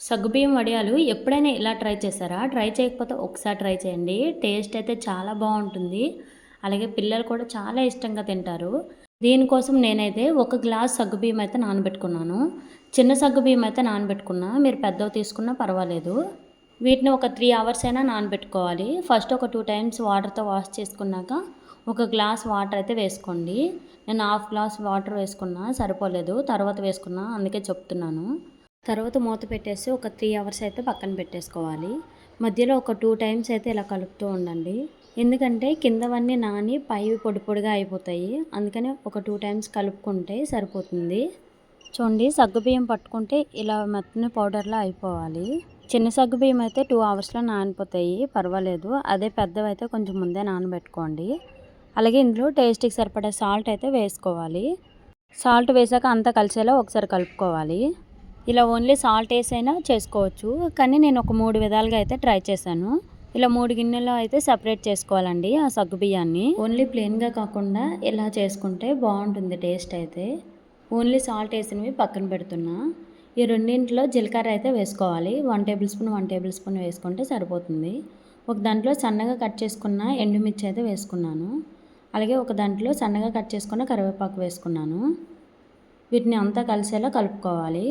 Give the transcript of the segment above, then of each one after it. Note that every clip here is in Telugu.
సగ్గుబియ్యం వడియాలు ఎప్పుడైనా ఇలా ట్రై చేశారా? ట్రై చేయకపోతే ఒకసారి ట్రై చేయండి. టేస్ట్ అయితే చాలా బాగుంటుంది. అలాగే పిల్లలు కూడా చాలా ఇష్టంగా తింటారు. దీనికోసం నేనైతే ఒక గ్లాస్ సగ్గుబియ్యం అయితే నానబెట్టుకున్నాను. చిన్న సగ్గుబియ్యం అయితే నానబెట్టుకున్నా. మీరు పెద్దవి తీసుకున్నా పర్వాలేదు. వీటిని ఒక త్రీ అవర్స్ అయినా నానబెట్టుకోవాలి. ఫస్ట్ ఒక టూ టైమ్స్ వాటర్తో వాష్ చేసుకున్నాక ఒక గ్లాస్ వాటర్ అయితే వేసుకోండి. నేను హాఫ్ గ్లాస్ వాటర్ వేసుకున్నా సరిపోలేదు. తర్వాత వేసుకున్నా అందుకే చెప్తున్నాను. తర్వాత మూత పెట్టేసి ఒక త్రీ అవర్స్ అయితే పక్కన పెట్టేసుకోవాలి. మధ్యలో ఒక టూ టైమ్స్ అయితే ఇలా కలుపుతూ ఉండండి. ఎందుకంటే కిందవన్నీ నాని పైవి పొడి పొడిగా అయిపోతాయి. అందుకని ఒక టూ టైమ్స్ కలుపుకుంటే సరిపోతుంది. చూడండి సగ్గుబియ్యం పట్టుకుంటే ఇలా మెత్తని పౌడర్లా అయిపోవాలి. చిన్న సగ్గుబియ్యం అయితే టూ అవర్స్లో నానిపోతాయి. పర్వాలేదు. అదే పెద్దవి అయితే కొంచెం ముందే నానబెట్టుకోండి. అలాగే ఇందులో టేస్ట్కి సరిపడే సాల్ట్ అయితే వేసుకోవాలి. సాల్ట్ వేసాక అంతా కలిసేలా ఒకసారి కలుపుకోవాలి. ఇలా ఓన్లీ సాల్ట్ వేసైనా చేసుకోవచ్చు. కానీ నేను ఒక మూడు విధాలుగా అయితే ట్రై చేశాను. ఇలా మూడు గిన్నెలో అయితే సపరేట్ చేసుకోవాలండి ఆ సగ్గు బియ్యాన్ని. ఓన్లీ ప్లెయిన్గా కాకుండా ఇలా చేసుకుంటే బాగుంటుంది టేస్ట్ అయితే. ఓన్లీ సాల్ట్ వేసినవి పక్కన పెడుతున్నా. ఈ రెండింటిలో జీలకర్ర అయితే వేసుకోవాలి. One tablespoon one tablespoon వేసుకుంటే సరిపోతుంది. ఒక దాంట్లో సన్నగా కట్ చేసుకున్న ఎండుమిర్చి అయితే వేసుకున్నాను. అలాగే ఒక దాంట్లో సన్నగా కట్ చేసుకున్న కరివేపాకు వేసుకున్నాను. వీటిని అంతా కలిసేలా కలుపుకోవాలి.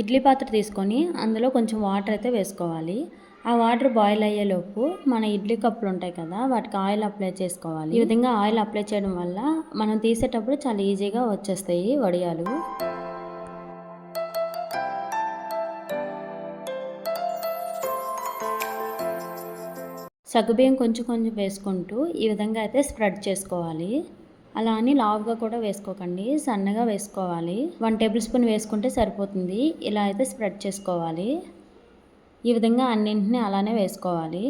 ఇడ్లీ పాత్ర తీసుకొని అందులో కొంచెం వాటర్ అయితే వేసుకోవాలి. ఆ వాటర్ బాయిల్ అయ్యేలోపు మన ఇడ్లీ కప్పులు ఉంటాయి కదా వాటికి ఆయిల్ అప్లై చేసుకోవాలి. ఈ విధంగా ఆయిల్ అప్లై చేయడం వల్ల మనం తీసేటప్పుడు చాలా ఈజీగా వచ్చేస్తాయి వడియాలు. సగ్గుబియ్యం కొంచెం కొంచెం వేసుకుంటూ ఈ విధంగా అయితే స్ప్రెడ్ చేసుకోవాలి. అలా అని లావుగా కూడా వేసుకోకండి. సన్నగా వేసుకోవాలి. వన్ టేబుల్ స్పూన్ వేసుకుంటే సరిపోతుంది. ఇలా అయితే స్ప్రెడ్ చేసుకోవాలి. ఈ విధంగా అన్నింటినీ అలానే వేసుకోవాలి.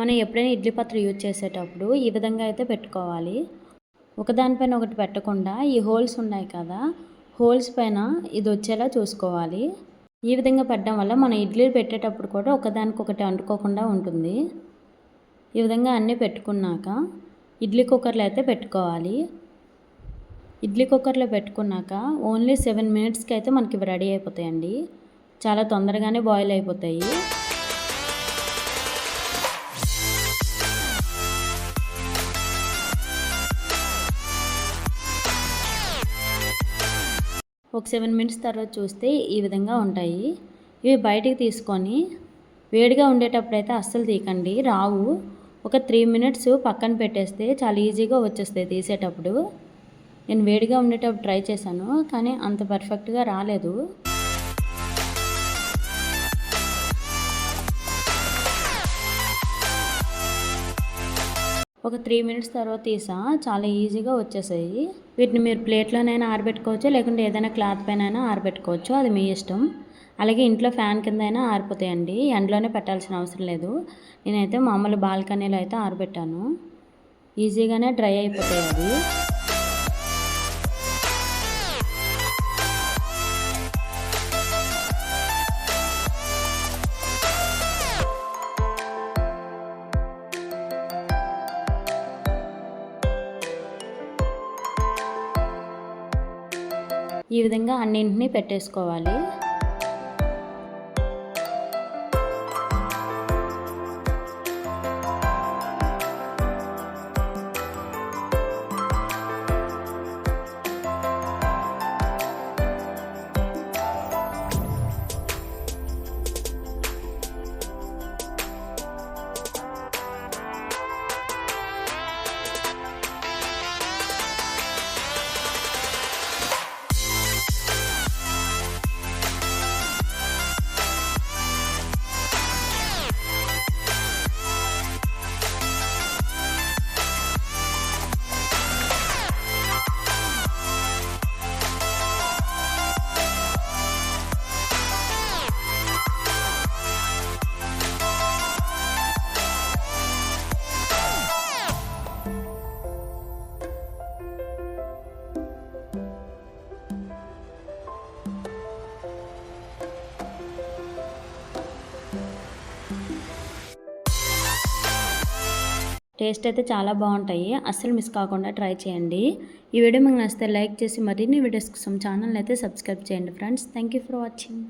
మనం ఎప్పుడైనా ఇడ్లీ పాత్ర యూజ్ చేసేటప్పుడు ఈ విధంగా అయితే పెట్టుకోవాలి. ఒకదానిపైన ఒకటి పెట్టకుండా ఈ హోల్స్ ఉన్నాయి కదా హోల్స్ పైన ఇది వచ్చేలా చూసుకోవాలి. ఈ విధంగా పెట్టడం వల్ల మనం ఇడ్లీలు పెట్టేటప్పుడు కూడా ఒకదానికొకటి అంటుకోకుండా ఉంటుంది. ఈ విధంగా అన్నీ పెట్టుకున్నాక ఇడ్లీ కుక్కర్లో అయితే పెట్టుకోవాలి. ఇడ్లీ కుక్కర్లో పెట్టుకున్నాక ఓన్లీ సెవెన్ మినిట్స్కి అయితే మనకి రెడీ అయిపోతాయండి. చాలా తొందరగానే బాయిల్ అయిపోతాయి. ఒక సెవెన్ మినిట్స్ తర్వాత చూస్తే ఈ విధంగా ఉంటాయి. ఇవి బయటికి తీసుకొని వేడిగా ఉండేటప్పుడు అయితే అస్సలు తీయకండి. రావు. ఒక త్రీ మినిట్స్ పక్కన పెట్టేస్తే చాలా ఈజీగా వచ్చేస్తాయి తీసేటప్పుడు. నేను వేడిగా ఉండేటప్పుడు ట్రై చేశాను కానీ అంత పర్ఫెక్ట్గా రాలేదు. ఒక త్రీ మినిట్స్ తర్వాత తీసా. చాలా ఈజీగా వచ్చేసాయి. వీటిని మీరు ప్లేట్లోనైనా ఆరబెట్టుకోవచ్చు లేకుంటే ఏదైనా క్లాత్ పైన అయినా ఆరబెట్టుకోవచ్చు. అది మీ ఇష్టం. అలాగే ఇంట్లో ఫ్యాన్ కింద అయినా ఆరిపోతాయండి ఎండలోనే పెట్టాల్సిన అవసరం లేదు. నేనైతే మామూలు బాల్కనీలో అయితే ఆరబెట్టాను. ఈజీగానే డ్రై అయిపోతాయి అవి. ఈ విధంగా అన్నింటినీ పెట్టేసుకోవాలి. టేస్ట్ అయితే చాలా బాగుంటాయి. అస్సలు మిస్ కాకుండా ట్రై చేయండి. ఈ వీడియో మీకు నచ్చితే లైక్ చేసి మరిన్ని వీడియోస్ కోసం ఛానల్ అయితే సబ్స్క్రైబ్ చేయండి friends. Thank you for watching.